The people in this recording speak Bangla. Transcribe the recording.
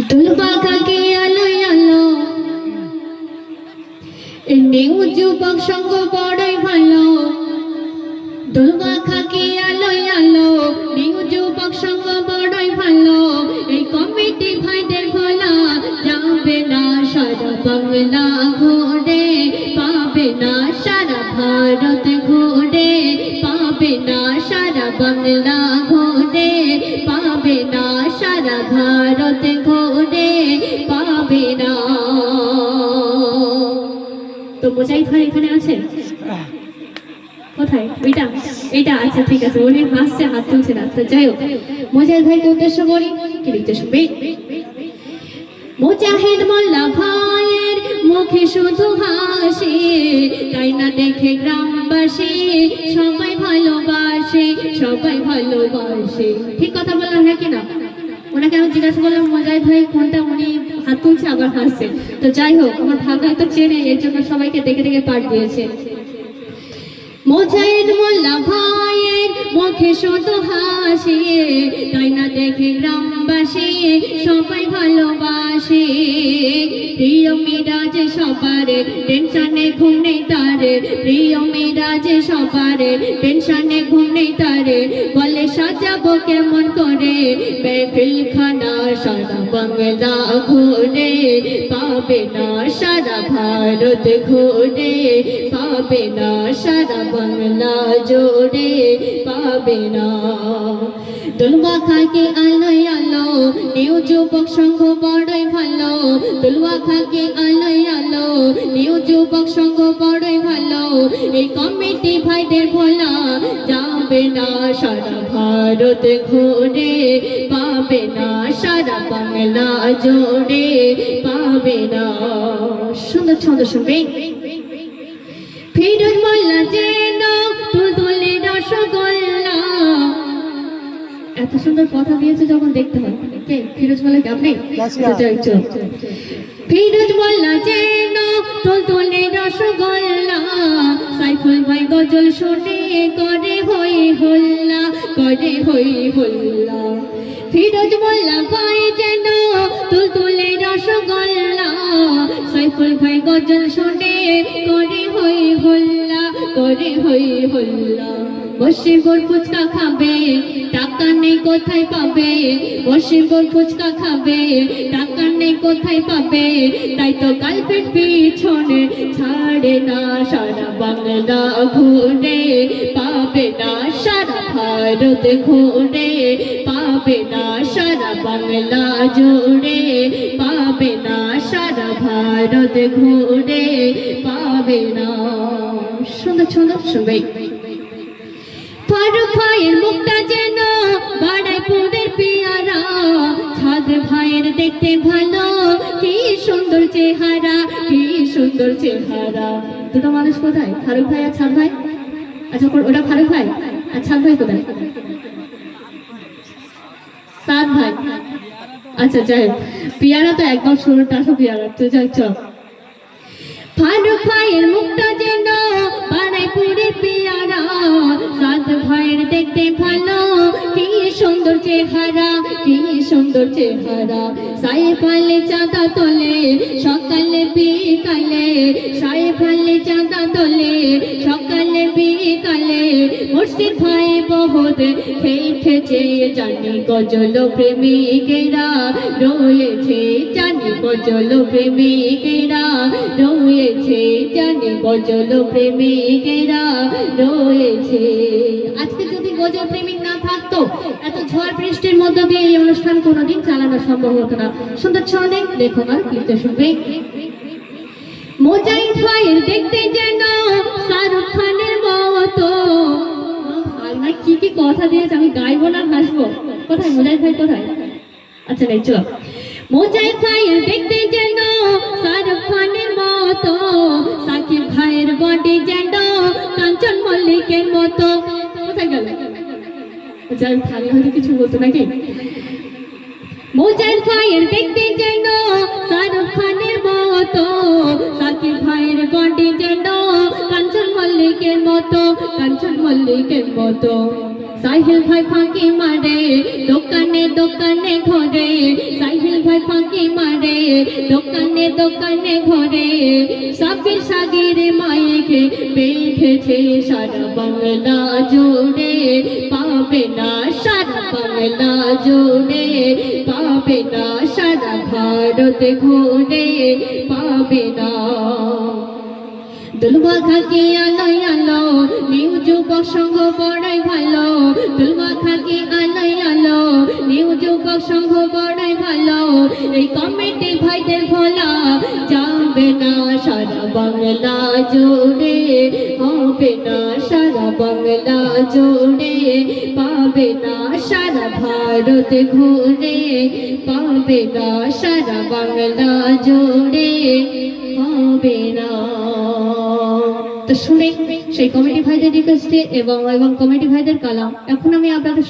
দুলবাগাকে আলো আলো? নিউ যুবক সঙ্গ বড়ই ভালো। দুলবাগাকে আলো নিউ বড়ই ভালো। এই কমিটি ভাইদের ভোলা যাবে না, সারা বাংলা ঘোরে। পাবে না, সারা ভারত ঘোরে। পাবে না, সারা বাংলা ভারত ঘোরে পাবে না। তো এখানে আচ্ছা আছে। না। ভাইয়ের মুখে শুধু হাসি, তাই না দেখে গ্রামবাসী সবাই ভালোবাসে সবাই ভালোবাসে। ঠিক কথা বললাম হ্যাঁ কিনা ওনাকে আমি জিজ্ঞাসা করলাম, মজাই ভাই, কোনটা? উনি হাত তুলছে, আবার হাসছে। তো যাই হোক, আমার ভাবনা তো চেনে, এর জন্য সবাইকে দেখে দেখে পাঠ দিয়েছে। মোজাইদ মোল্লা ভাইয়ের মুখে শত হাসি, তাই না দেখে গ্রামবাসী সবাই ভালোবাসে। প্রিয় মিরাজ সবার টেনশনে ঘুম নেই তারে। প্রিয় মিরাজ সবার টেনশনে ঘুম নেই তারে। বলে সাজাবো কেমন করে? মেহফিল খানা সারা বাংলা ঘুরে, পাবে না সারা ভারত ঘুরে, পাবে না সারা বাংলা জোরে, পাবে না দুলবা খাকে আলোয় আলো, নিউ যুবক সংঘ বড়ই ভালো। দুলবা খাকে আলোয় আলো, নিউ যুবক সংঘ বড়ই ভালো। এই কমিটি ভাইদের ভোলা, যাবে না সারা ভারত ঘুরে, পাবে না সারা বাংলা জোরে, পাবে না। সুন্দর ছন্দ শুনবে ফিরোজ এত সুন্দর কথা দিয়েছে যখন দেখতে হয়। কে? ফিরোজ মোল্লা কি আপনি। ফিরোজ মোল্লা যেন তুল তুলে রসগোল্লা। সাইফুল ভাই গজল শুনে করে হই হল্লা করে হই হল্লা। ফিরোজ মোল্লা ভাই যেন তুল তুলে রসগোল্লা। সাইফুল ভাই গজল শুনে করে হই হল্লা। বসে বোর ফুচকা খাবে, টাকা নেই কোথায় পাবে? বসে বোর ফুচকা খাবে, টাকা নেই কোথায় পাবে? তাই তো গার্লফ্রেন্ড পিছনে ছাড়ে না সারা বাংলা ঘুরে। পাবে না সারা ভারত ঘুরে। পাবে না সারা বাংলা জুড়ে। পাবে না ভারত ঘুরে পাবে না। সুন্দর সুন্দর শুনবে ফারুক ভাইয়ের মুখটা যেন বাড়াইপুরের পেয়ারা। ছাদ ভাইয়ের দেখতে ভালো, কি সুন্দর চেহারা, কি সুন্দর চেহারা। দুটো মানুষ কোথায়? ফারুক ভাই আর ছাদ ভাই? আচ্ছা ওটা ফারুক ভাই? আর ছাদ ভাই কোথায়? সাদ ভাই। আচ্ছা যাই হোক। পিয়ারা তো একদম শুরুটা আসো পিয়ারা তো যাই চল ফারুক ভাইয়ের মুখটা যেন বারাইপুরের পেয়ারা। সাত ভাইয়ের দেখতে ভালো, কি সুন্দর চেহারা, কি সুন্দর চেহারা। সাই পালে চাঁদা তোলে, সকালে বিকালে। সাই পালে চাঁদা তোলে, সকালে বিকালে। মুর্শিদ ভাই বহুত খেয়েছে, জানি গজল প্রেমিকেরা রয়েছে, জানি গজল প্রেমিকেরা রয়েছে। জানি গজল প্রেমিকেরা রয়েছে। আজকে যদি গজল প্রেমিক না থাকতো, এত ঝড় বৃষ্টির মধ্য দিয়ে এই অনুষ্ঠান কোনোদিন চালানো সম্ভব হতো না। সুন্দর ছন্দে লেখক আর কীর্তি শুনবে। মোজাইদ ভাইয়ের দেখতে যেন শাহরুখ খানের মতো। কি কি কথা দিয়েছে? আমি গাইবো না, হাসবো? কোথায়? মোজাইদ ভাই কোথায়? আচ্ছা নেই, চলো। মোজাইদ ভাইয়ের দেখতে যেন শাহরুখ খানের মতো, সাকিব ভাইয়ের বডি যেন কাঞ্চন মল্লিকের মতো। কোথায় গেল? যাই থাকলে হয়তো কিছু বলতো নাকি? মোজাইদ ভাইয়ের দেখতে যেন শাহরুখ খানের মতো, সাকিব ভাইয়ের বডি যেন কাঞ্চন মল্লিকের মতো, কাঞ্চন মল্লিকের মতো। সাহিল ভাই ফাঁকি মারে দোকানে দোকানে ঘরে সাহিল ভাই ফাঁকি মারে দোকানে দোকানে ঘরে সাবির সাগির মাইকে বেঁধেছে সারা বাংলা জোড়ে পাবে না সারা বাংলা জোড়ে পাবে না সারা ভারত ঘুরে পাবে না দুলবা খাকি আলোয় আলো নিউ যুবক সঙ্গ বড়াই ভালো দুলবা খাকি আলো, নিউ যুবক সঙ্গ বড়াই ভালো। এই কমিটি ভাইদের ভোলা, যাবে না সারা বাংলা জুড়ে, হবে না সারা বাংলা জুড়ে, পাবে না সারা ভারত ঘুরে, পাবে না সারা বাংলা জুড়ে, হবে না শুনে সেই কমিটি ভাইদের রিকোয়েস্টে এবং এবং কমিটি ভাইদের কালাম। এখন আমি আপনাদের